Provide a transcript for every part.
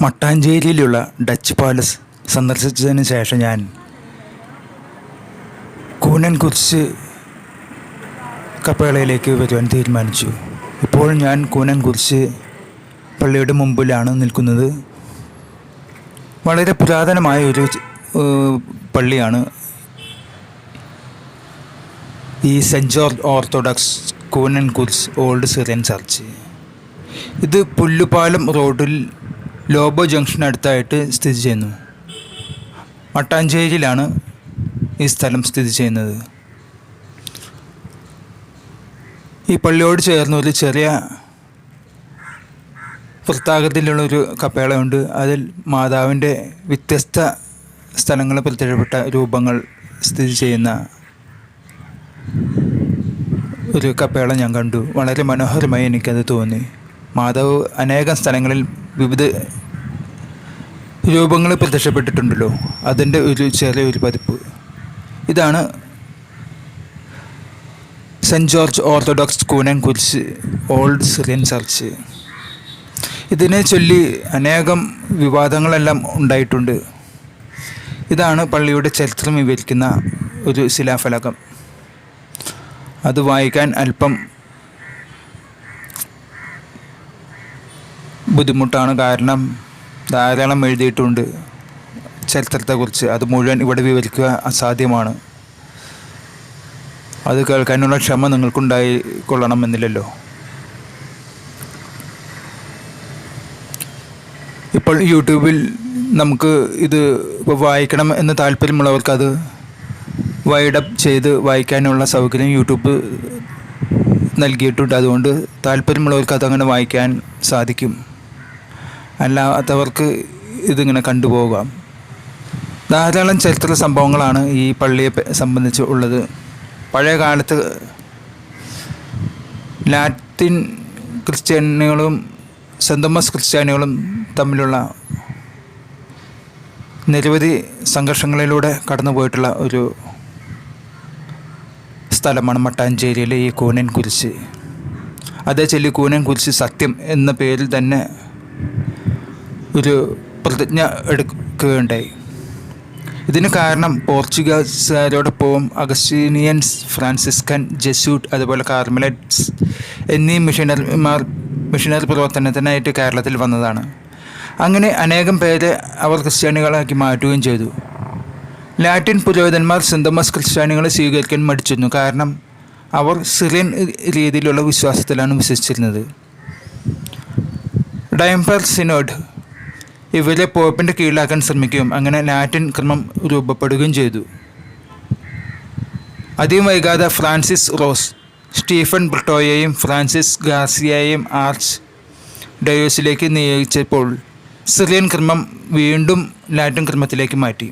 മട്ടാഞ്ചേരിയിലുള്ള Dutch palace സന്ദർശിച്ചതിന് ശേഷം ഞാൻ കൂനൻ കുരിശ് കപ്പേളയിലേക്ക് വരുവാൻ തീരുമാനിച്ചു. ഇപ്പോൾ ഞാൻ കൂനൻ കുരിശ് പള്ളിയുടെ മുമ്പിലാണ് നിൽക്കുന്നത്. വളരെ പുരാതനമായ ഒരു പള്ളിയാണ്. ഈ സെന്റ് ജോർജ് ഓർത്തഡോക്സ് കൂനൻ കുരിശ് ഓൾഡ് സിറിയൻ ചർച്ച്. ഇത് പുല്ലുപാലം റോഡിൽ ലോബോ ജംഗ്ഷനടുത്തായിട്ട് സ്ഥിതി ചെയ്യുന്നു. മട്ടാഞ്ചേരിയിലാണ് ഈ സ്ഥലം സ്ഥിതി ചെയ്യുന്നത്. ഈ പള്ളിയോട് ചേർന്ന് ഒരു ചെറിയ വൃത്താകൃതിയിലുള്ളൊരു കപ്പേളയുണ്ട്. അതിൽ മാതാവിന്റെ വ്യത്യസ്ത സ്ഥലങ്ങളിൽ പ്രത്യക്ഷപ്പെട്ട രൂപങ്ങൾ സ്ഥിതി ചെയ്യുന്ന ഒരു കപ്പേള ഞാൻ കണ്ടു. വളരെ മനോഹരമായി എനിക്കത് തോന്നി. മാതാവ് അനേകം സ്ഥലങ്ങളിൽ വിവിധ രൂപങ്ങൾ പ്രത്യക്ഷപ്പെട്ടിട്ടുണ്ടല്ലോ. അതിന്റെ ഒരു ചെറിയൊരു പതിപ്പ്. ഇതാണ് സെന്റ് ജോർജ് ഓർത്തഡോക്സ് കൂനൻ കുരിശ് ഓൾഡ് സിറിയൻ ചർച്ച്. ഇതിനെ ചൊല്ലി അനേകം വിവാദങ്ങളെല്ലാം ഉണ്ടായിട്ടുണ്ട്. ഇതാണ് പള്ളിയുടെ ചരിത്രം വിവരിക്കുന്ന ഒരു ശിലാഫലകം. അത് വായിക്കാൻ അല്പം ബുദ്ധിമുട്ടാണ് കാരണം ധാരാളം എഴുതിയിട്ടുണ്ട് ചരിത്രത്തെക്കുറിച്ച്. അത് മുഴുവൻ ഇവിടെ വിവരിക്കുക അസാധ്യമാണ്. അത് കേൾക്കാനുള്ള ക്ഷമ നിങ്ങൾക്കുണ്ടായി കൊള്ളണമെന്നില്ലല്ലോ. ഇപ്പോൾ യൂട്യൂബിൽ നമുക്ക് ഇത് വായിക്കണം എന്ന് താല്പര്യമുള്ളവർക്ക് അത് വൈഡപ്പ് ചെയ്ത് വായിക്കാനുള്ള സൗകര്യം യൂട്യൂബ് നൽകിയിട്ടുണ്ട്. അതുകൊണ്ട് താല്പര്യമുള്ളവർക്ക് അതങ്ങനെ വായിക്കാൻ സാധിക്കും. അല്ലാത്തവർക്ക് ഇതിങ്ങനെ കണ്ടുപോകാം. ധാരാളം ചരിത്ര സംഭവങ്ങളാണ് ഈ പള്ളിയെ സംബന്ധിച്ച് ഉള്ളത്. പഴയ കാലത്ത് ലാറ്റിൻ ക്രിസ്ത്യാനികളും സെന്റ് തോമസ് ക്രിസ്ത്യാനികളും തമ്മിലുള്ള നിരവധി സംഘർഷങ്ങളിലൂടെ കടന്നു പോയിട്ടുള്ള ഒരു സ്ഥലമാണ് മട്ടാഞ്ചേരിയിലെ ഈ കൂനൻ കുരിശ്. അതേ ചൊല്ലി കൂനൻ കുരിശ് സത്യം എന്ന പേരിൽ തന്നെ ഒരു പ്രതിജ്ഞ എടുക്കുകയുണ്ടായി. ഇതിന് കാരണം പോർച്ചുഗീസുകാരോടൊപ്പം അഗസ്റ്റീനിയൻസ് ഫ്രാൻസിസ്കൻ ജെസ്യൂട്ട് അതുപോലെ കാർമലറ്റ്സ് എന്നീ മിഷനറിമാർ മിഷനറി പ്രവർത്തനത്തിനായിട്ട് കേരളത്തിൽ വന്നതാണ്. അങ്ങനെ അനേകം പേരെ അവർ ക്രിസ്ത്യാനികളാക്കി മാറ്റുകയും ചെയ്തു. ലാറ്റിൻ പുരോഹിതന്മാർ സിന്തമസ് ക്രിസ്ത്യാനികളെ സ്വീകരിക്കാൻ മടിച്ചിരുന്നു. കാരണം അവർ സിറിയൻ രീതിയിലുള്ള വിശ്വാസത്തിലാണ് വിശ്വസിച്ചിരുന്നത്. ഡയംപർ സിനോഡ് ഇവരെ പോപ്പിന്റെ കീഴിലാക്കാൻ ശ്രമിക്കുകയും അങ്ങനെ ലാറ്റിൻ ക്രമം രൂപപ്പെടുകയും ചെയ്തു. അധികം വൈകാതെ ഫ്രാൻസിസ് റോസ് സ്റ്റീഫൻ ബ്രിട്ടോയെയും ഫ്രാൻസിസ് ഗാർസിയയെയും ആർച്ച് ഡയോസിലേക്ക് നിയോഗിച്ചപ്പോൾ സിറിയൻ ക്രമം വീണ്ടും ലാറ്റിൻ ക്രമത്തിലേക്ക് മാറ്റി.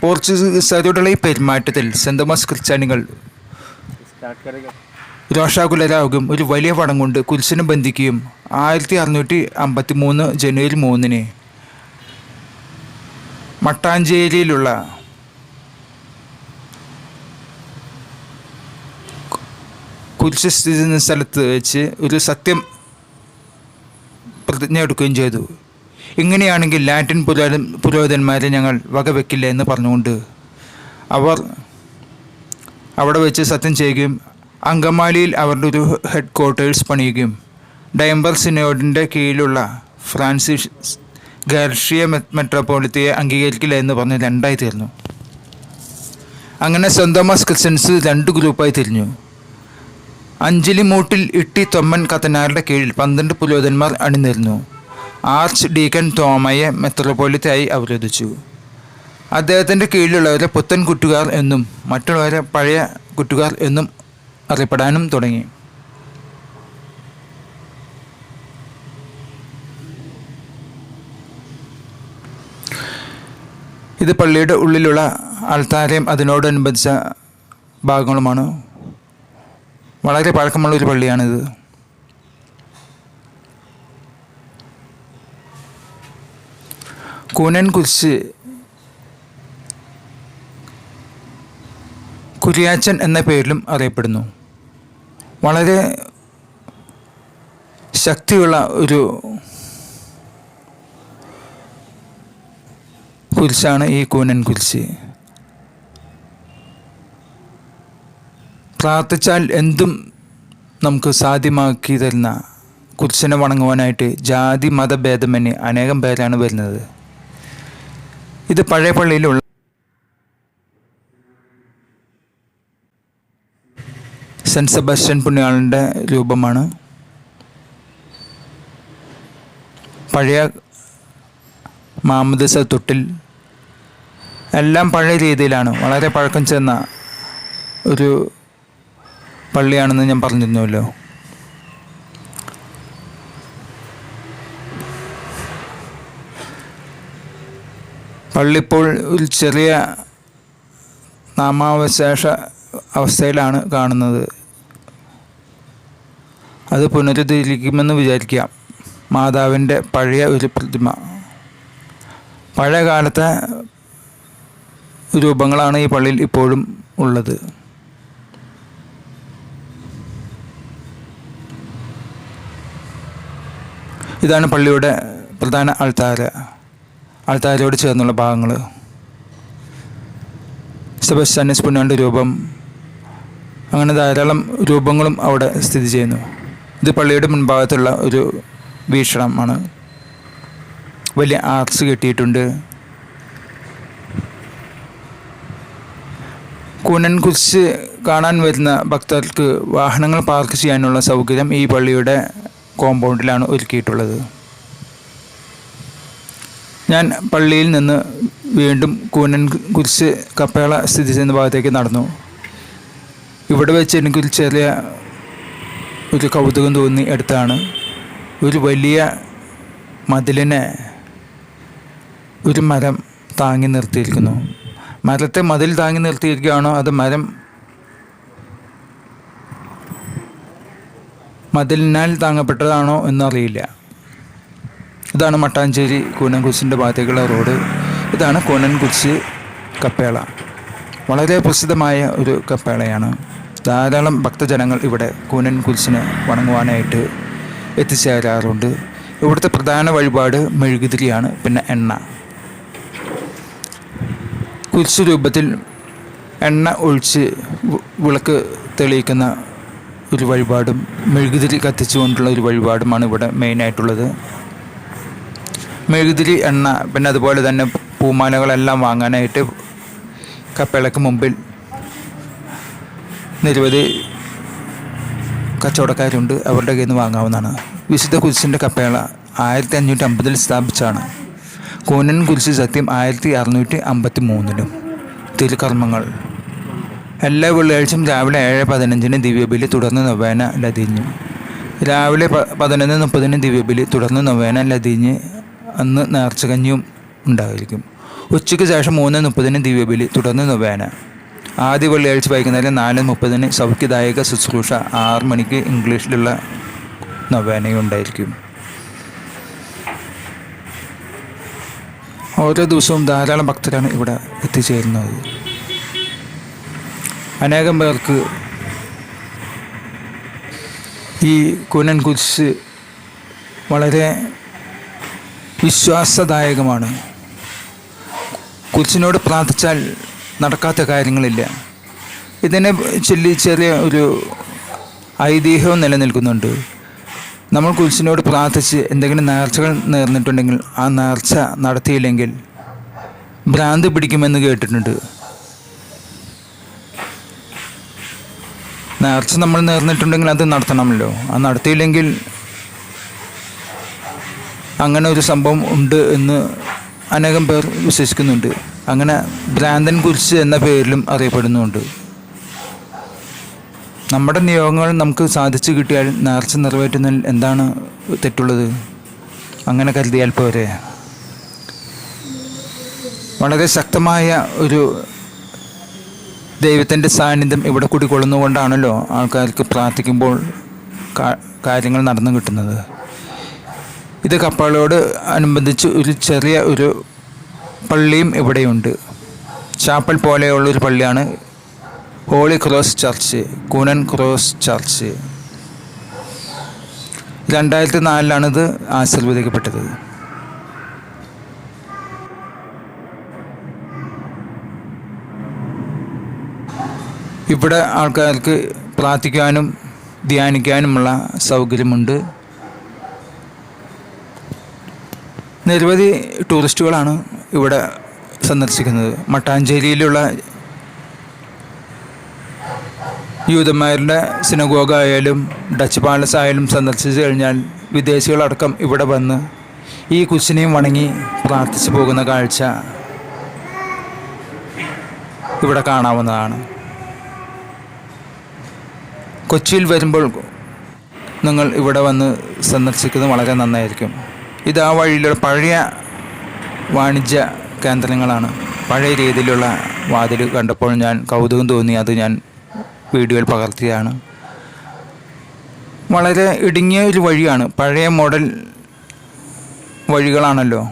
പോർച്ചുഗീസുകാരോടുള്ള ഈ പെരുമാറ്റത്തിൽ തോമസ് ക്രിസ്ത്യാനികൾ രോഷാകുലരാകും ഒരു വലിയ പടം കൊണ്ട് കുരിശിനെ ബന്ധിക്കുകയും ആയിരത്തി അറുന്നൂറ്റി അമ്പത്തി മൂന്ന് ജനുവരി മൂന്നിന് മട്ടാഞ്ചേരിയിലുള്ള കുരിശ് സ്ഥിതി ചെയ്യുന്ന സ്ഥലത്ത് വെച്ച് ഒരു സത്യം പ്രതിജ്ഞ എടുക്കുകയും ചെയ്തു. ഇങ്ങനെയാണെങ്കിൽ ലാറ്റിൻ പുരോഹിതൻ പുരോഹിതന്മാരെ ഞങ്ങൾ വകവെക്കില്ല എന്ന് പറഞ്ഞുകൊണ്ട് അവർ അവിടെ വെച്ച് സത്യം ചെയ്യുകയും അങ്കമാലിയിൽ അവരുടെ ഒരു ഹെഡ് ക്വാർട്ടേഴ്സ് പണിയുകയും ഡയംബർ സിനോഡിന്റെ കീഴിലുള്ള ഫ്രാൻസിസ് ഗാർഷിയ മെട്രോപോളിറ്റിയെ അംഗീകരിക്കില്ല എന്ന് പറഞ്ഞ് രണ്ടായി തീർന്നു. അങ്ങനെ സ്വന്തമാസ് ക്രിസ്ത്യൻസ് രണ്ട് ഗ്രൂപ്പായി തിരിഞ്ഞു. അഞ്ചിലി മൂട്ടിൽ ഇട്ടി തൊമ്മൻ കത്തനാരുടെ കീഴിൽ പന്ത്രണ്ട് പുരോഹിതന്മാർ അണിനിരുന്നു. Arch deacon തോമയെ മെത്രോപൊളിത്തായി അവരോധിച്ചു. അദ്ദേഹത്തിന്റെ കീഴിലുള്ളവരെ പുത്തൻ കുറ്റുകാർ എന്നും മറ്റുള്ളവരെ പഴയ കുറ്റുകാർ എന്നും അറിയപ്പെടാനും തുടങ്ങി. ഇത് പള്ളിയുടെ ഉള്ളിലുള്ള ആൾത്താരയും അതിനോടനുബന്ധിച്ച ഭാഗങ്ങളുമാണ്. വളരെ പഴക്കമുള്ള ഒരു പള്ളിയാണിത്. കൂനൻ കുരിശ് കുരിയാച്ചൻ എന്ന പേരിലും അറിയപ്പെടുന്നു. വളരെ ശക്തിയുള്ള ഒരു കുരിശാണ് ഈ കൂനൻ കുരിശ് പ്രാർത്ഥിച്ചാൽ എന്തും നമുക്ക് സാധ്യമാക്കി തരുന്ന കുരിശനെ വണങ്ങുവാനായിട്ട് ജാതി മതഭേദമന്യേ അനേകം പേരാണ് വരുന്നത്. ഇത് പഴയ പള്ളിയിലുള്ള സെന്റ് സെബാസ്റ്റ്യൻ പുണ്യാളന്റെ രൂപമാണ്. പഴയ മാമദസ തൊട്ടിൽ എല്ലാം പഴയ രീതിയിലാണ്. വളരെ പഴക്കം ചെന്ന ഒരു പള്ളിയാണെന്ന് ഞാൻ പറഞ്ഞിരുന്നല്ലോ. പള്ളി ഇപ്പോൾ ഒരു ചെറിയ നാമാവശേഷ അവസ്ഥയിലാണ് കാണുന്നത്. അത് പുനരുദ്ധരിക്കുമെന്ന് വിചാരിക്കാം. മാതാവിന്റെ പഴയ ഒരു പ്രതിമ. പഴയ കാലത്തെ രൂപങ്ങളാണ് ഈ പള്ളിയിൽ ഇപ്പോഴും ഉള്ളത്. ഇതാണ് പള്ളിയുടെ പ്രധാന ആൾത്താര. ആൾത്താരയോട് ചേർന്നുള്ള ഭാഗങ്ങൾ സെബസ്റ്റാനിസ് പുന്നാണ്ട് രൂപം. അങ്ങനെ ധാരാളം രൂപങ്ങളും അവിടെ സ്ഥിതി ചെയ്യുന്നു. ഇത് പള്ളിയുടെ മുൻഭാഗത്തുള്ള ഒരു വീക്ഷണമാണ്. വലിയ ആർട്സ് കെട്ടിയിട്ടുണ്ട്. കൂനൻ കുരിശ് കാണാൻ വരുന്ന ഭക്തർക്ക് വാഹനങ്ങൾ പാർക്ക് ചെയ്യാനുള്ള സൗകര്യം ഈ പള്ളിയുടെ കോമ്പൗണ്ടിലാണ് ഒരുക്കിയിട്ടുള്ളത്. ഞാൻ പള്ളിയിൽ നിന്ന് വീണ്ടും കൂനൻ കുരിശ് കപ്പേള സ്ഥിതി ചെയ്യുന്ന ഭാഗത്തേക്ക് നടന്നു. ഇവിടെ വെച്ച് എനിക്കൊരു ചെറിയ ഒരു കൗതുകം തോന്നി എടുത്താണ് ഒരു വലിയ മതിലിനെ ഒരു മരം താങ്ങി നിർത്തിയിരിക്കുന്നു. മരത്തെ മതിൽ താങ്ങി നിർത്തിയിരിക്കുകയാണോ അത് മരം മതിലിനാൽ താങ്ങപ്പെട്ടതാണോ എന്നറിയില്ല. ഇതാണ് മട്ടാഞ്ചേരി കൂനൻകുരിശിന്റെ ഭാഗത്തേക്കുള്ള റോഡ്. ഇതാണ് കൂനൻകുരിശ് കപ്പേള. വളരെ പ്രസിദ്ധമായ ഒരു കപ്പേളയാണ്. ധാരാളം ഭക്തജനങ്ങൾ ഇവിടെ കൂനൻ വണങ്ങുവാനായിട്ട് എത്തിച്ചേരാറുണ്ട്. ഇവിടുത്തെ പ്രധാന വഴിപാട് മെഴുകുതിരിയാണ് പിന്നെ എണ്ണ. കുരിശ് രൂപത്തിൽ എണ്ണ ഒഴിച്ച് വിളക്ക് തെളിയിക്കുന്ന ഒരു വഴിപാടും മെഴുകുതിരി കത്തിച്ചുകൊണ്ടുള്ള ഒരു വഴിപാടുമാണ് ഇവിടെ മെയിനായിട്ടുള്ളത്. മെഴുകുതിരി എണ്ണ പിന്നെ അതുപോലെ തന്നെ പൂമാലകളെല്ലാം വാങ്ങാനായിട്ട് കപ്പേളയ്ക്ക് മുമ്പിൽ നിരവധി കച്ചവടക്കാരുണ്ട്. അവരുടെ കയ്യിൽ നിന്ന് വാങ്ങാവുന്നതാണ്. വിശുദ്ധ കുരിശിന്റെ കപ്പേള ആയിരത്തി അഞ്ഞൂറ്റി അമ്പതിൽ സ്ഥാപിച്ചാണ് കൂനൻ കുരിശ് സത്യം ആയിരത്തി അറുന്നൂറ്റി അമ്പത്തി മൂന്നിലും തിരുക്കർമ്മങ്ങൾ എല്ലാ വെള്ളിയാഴ്ചയും രാവിലെ ഏഴ് പതിനഞ്ചിന് ദിവ്യബലി തുടർന്ന് നൊവേന ലതിഞ്ഞു. രാവിലെ പതിനൊന്ന് മുപ്പതിന് ദിവ്യബലി തുടർന്ന് നൊവേന ലതിഞ്ഞ് അന്ന് നേർച്ചകഞ്ഞിയും ഉണ്ടായിരിക്കും. ഉച്ചയ്ക്ക് ശേഷം മൂന്ന് മുപ്പതിന് ദിവ്യബലി തുടർന്ന് നൊവേന. ആദ്യ വെള്ളിയാഴ്ച വൈകുന്നേരം നാല് മുപ്പതിന് സൗഖ്യദായക ശുശ്രൂഷ ആറ് മണിക്ക് ഇംഗ്ലീഷിലുള്ള നൊവേനയും ഓരോ ദിവസവും ധാരാളം ഭക്തരാണ് ഇവിടെ എത്തിച്ചേരുന്നത്. അനേകം പേർക്ക് ഈ കുനൻ കുരിശ് വളരെ വിശ്വാസദായകമാണ്. കുരിശിനോട് പ്രാർത്ഥിച്ചാൽ നടക്കാത്ത കാര്യങ്ങളില്ല. ഇതിനെ ചൊല്ലി ചെറിയ ഒരു ഐതിഹ്യവും നിലനിൽക്കുന്നുണ്ട്. നമ്മൾ കുരിശിനോട് പ്രാർത്ഥിച്ച് എന്തെങ്കിലും നേർച്ചകൾ നേർന്നിട്ടുണ്ടെങ്കിൽ ആ നേർച്ച നടത്തിയില്ലെങ്കിൽ ഭ്രാന്ത് പിടിക്കുമെന്ന് കേട്ടിട്ടുണ്ട്. നേർച്ച നമ്മൾ നേർന്നിട്ടുണ്ടെങ്കിൽ അത് നടത്തണമല്ലോ. അത് നടത്തിയില്ലെങ്കിൽ അങ്ങനെ ഒരു സംഭവം ഉണ്ട് എന്ന് അനേകം പേർ വിശ്വസിക്കുന്നുണ്ട്. അങ്ങനെ ഭ്രാന്തൻ കുരിശ് എന്ന പേരിലും അറിയപ്പെടുന്നുണ്ട്. നമ്മുടെ നിയോഗങ്ങൾ നമുക്ക് സാധിച്ചു കിട്ടിയാൽ നേർച്ച നിറവേറ്റുന്നതിൽ എന്താണ് തെറ്റുള്ളത്? അങ്ങനെ കരുതിയാൽ പോരെ. വളരെ ശക്തമായ ഒരു ദൈവത്തിന്റെ സാന്നിധ്യം ഇവിടെ കൂടിക്കൊള്ളുന്നുകൊണ്ടാണല്ലോ ആൾക്കാർക്ക് പ്രാർത്ഥിക്കുമ്പോൾ കാര്യങ്ങൾ നടന്നു കിട്ടുന്നത്. ഇത് കപ്പാളോട് അനുബന്ധിച്ച് ഒരു ചെറിയ ഒരു പള്ളിയും ഇവിടെയുണ്ട്. ചാപ്പൽ പോലെയുള്ള ഒരു പള്ളിയാണ് Holy Cross church Coonan Cross church രണ്ടായിരത്തി നാലിലാണിത് ആശീർവദിക്കപ്പെട്ടത്. ഇവിടെ ആൾക്കാർക്ക് പ്രാർത്ഥിക്കാനും ധ്യാനിക്കാനുമുള്ള സൗകര്യമുണ്ട്. നിരവധി ടൂറിസ്റ്റുകളാണ് ഇവിടെ സന്ദർശിക്കുന്നത്. മട്ടാഞ്ചേരിയിലുള്ള യൂതന്മാരുടെ സിനഗോഗ ആയാലും ഡച്ച് പാലസ് ആയാലും സന്ദർശിച്ചു കഴിഞ്ഞാൽ വിദേശികളടക്കം ഇവിടെ വന്ന് ഈ കുശിനെയും വണങ്ങി പ്രാർത്ഥിച്ചു പോകുന്ന കാഴ്ച ഇവിടെ കാണാവുന്നതാണ്. കൊച്ചിയിൽ വരുമ്പോൾ നിങ്ങൾ ഇവിടെ വന്ന് സന്ദർശിക്കുന്നത് വളരെ നന്നായിരിക്കും. ഇത് ആ വഴിയിലുള്ള പഴയ വാണിജ്യ കേന്ദ്രങ്ങളാണ്. പഴയ രീതിയിലുള്ള വാതിൽ കണ്ടപ്പോൾ ഞാൻ കൗതുകം തോന്നി അത് ഞാൻ വീഡിയോയിൽ പകർത്തിയതാണ്. വളരെ ഇടുങ്ങിയ ഒരു വഴിയാണ്. പഴയ മോഡൽ വഴികളാണല്ലോ.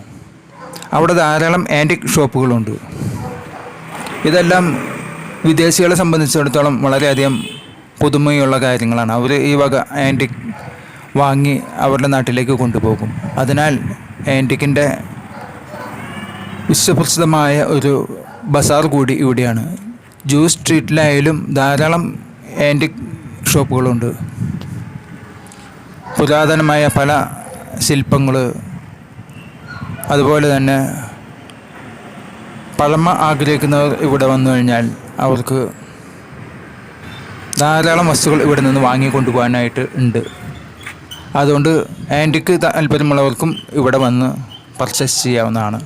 അവിടെ ധാരാളം ആന്റിക് ഷോപ്പുകളുണ്ട്. ഇതെല്ലാം വിദേശികളെ സംബന്ധിച്ചിടത്തോളം വളരെയധികം പുതുമയുള്ള കാര്യങ്ങളാണ്. അവർ ഈ വക ആന്റിക് വാങ്ങി അവരുടെ നാട്ടിലേക്ക് കൊണ്ടുപോകും. അതിനാൽ ആന്റിക്കിന്റെ വിശ്വപ്രസിദ്ധമായ ഒരു ബസാർ കൂടി ഇവിടെയാണ്. ജ്യൂസ് സ്ട്രീറ്റിലായാലും ധാരാളം ആന്റിക് ഷോപ്പുകളുണ്ട്. പുരാതനമായ പല ശില്പങ്ങൾ അതുപോലെ തന്നെ പഴമ ആഗ്രഹിക്കുന്നവർ ഇവിടെ വന്നു കഴിഞ്ഞാൽ അവർക്ക് ധാരാളം വസ്തുക്കൾ ഇവിടെ നിന്ന് വാങ്ങിക്കൊണ്ടുപോകാനായിട്ട് ഉണ്ട്. അതുകൊണ്ട് ആന്റിക്ക് താല്പര്യമുള്ളവർക്കും ഇവിടെ വന്ന് പർച്ചേസ് ചെയ്യാവുന്നതാണ്.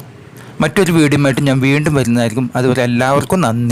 മറ്റൊരു വീഡിയോയുമായിട്ട് ഞാൻ വീണ്ടും വരുന്നതായിരിക്കും. അതുവരെ എല്ലാവർക്കും നന്ദി.